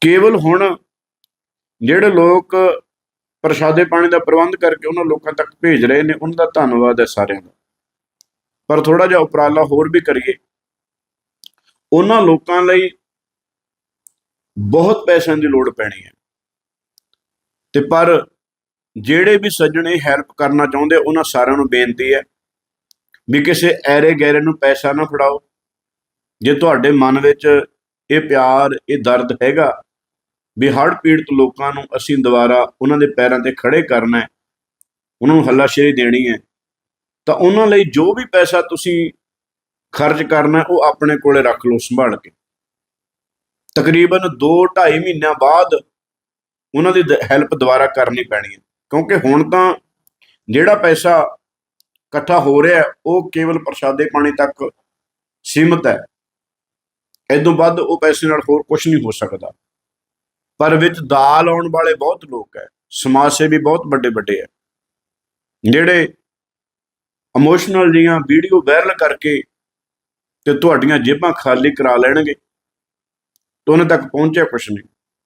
ਕੇਵਲ ਹੁਣ ਜਿਹੜੇ ਲੋਕ ਪ੍ਰਸ਼ਾਦੇ ਪਾਣੀ ਦਾ ਪ੍ਰਬੰਧ ਕਰਕੇ ਉਹਨਾਂ ਲੋਕਾਂ ਤੱਕ ਭੇਜ ਰਹੇ ਨੇ, ਉਹਨਾਂ ਦਾ ਧੰਨਵਾਦ ਹੈ ਸਾਰਿਆਂ ਦਾ। ਪਰ ਥੋੜਾ ਜਿਹਾ ਉਪਰਾਲਾ ਹੋਰ ਵੀ ਕਰੀਏ। ਉਹਨਾਂ ਲੋਕਾਂ ਲਈ ਬਹੁਤ ਪੈਸਿਆਂ ਦੀ ਲੋੜ ਪੈਣੀ ਹੈ। ਤੇ ਪਰ ਜਿਹੜੇ ਵੀ ਸੱਜਣੇ ਹੈਲਪ ਕਰਨਾ ਚਾਹੁੰਦੇ, ਉਹਨਾਂ ਸਾਰਿਆਂ ਨੂੰ ਬੇਨਤੀ ਹੈ ਵੀ ਕਿਸੇ ਐਰੇ ਗੈਰੇ ਨੂੰ ਪੈਸਾ ਨਾ ਫੜਾਓ। ਜੇ ਤੁਹਾਡੇ ਮਨ ਵਿੱਚ ਇਹ ਪਿਆਰ, ਇਹ ਦਰਦ ਹੈਗਾ ਵੀ ਹੜ੍ਹ ਪੀੜਤ ਲੋਕਾਂ ਨੂੰ ਅਸੀਂ ਦੁਬਾਰਾ ਉਹਨਾਂ ਦੇ ਪੈਰਾਂ ਤੇ ਖੜੇ ਕਰਨਾ ਹੈ, ਉਹਨਾਂ ਨੂੰ ਹੱਲਾਸ਼ੇਰੀ ਦੇਣੀ ਹੈ, ਤਾਂ ਉਹਨਾਂ ਲਈ ਜੋ ਵੀ ਪੈਸਾ ਤੁਸੀਂ ਖਰਚ ਕਰਨਾ ਉਹ ਆਪਣੇ ਕੋਲੇ ਰੱਖ ਲਓ ਸੰਭਾਲ ਕੇ। ਤਕਰੀਬਨ 2-2.5 ਮਹੀਨਿਆਂ ਬਾਅਦ ਉਹਨਾਂ ਦੀ ਹੈਲਪ ਦੁਬਾਰਾ ਕਰਨੀ ਪੈਣੀ ਹੈ, ਕਿਉਂਕਿ ਹੁਣ ਤਾਂ ਜਿਹੜਾ ਪੈਸਾ ਇਕੱਠਾ ਹੋ ਰਿਹਾ ਉਹ ਕੇਵਲ ਪ੍ਰਸ਼ਾਦੇ ਪਾਣੀ ਤੱਕ ਸੀਮਤ ਹੈ। ਇਦੋਂ ਵੱਧ ਉਹ ਪੈਸੇ ਨਾਲ ਹੋਰ ਕੁਝ ਨਹੀਂ ਹੋ ਸਕਦਾ। ਪਰ ਵਿੱਚ ਦਾਲ ਆਉਣ ਵਾਲੇ ਬਹੁਤ ਲੋਕ ਹੈ ਸਮਾਜ ਸੇਵੀ ਬਹੁਤ ਵੱਡੇ ਵੱਡੇ ਹੈ। ਜਿਹੜੇ ਇਮੋਸ਼ਨਲ ਜੀਆਂ ਵੀਡੀਓ ਵਾਇਰਲ ਕਰਕੇ ਤੇ ਤੁਹਾਡੀਆਂ ਜੇਬਾਂ ਖਾਲੀ ਕਰਾ ਲੈਣਗੇ, ਤੇ ਉਹਨਾਂ ਤੱਕ ਪਹੁੰਚਿਆ ਕੁਛ ਨਹੀਂ।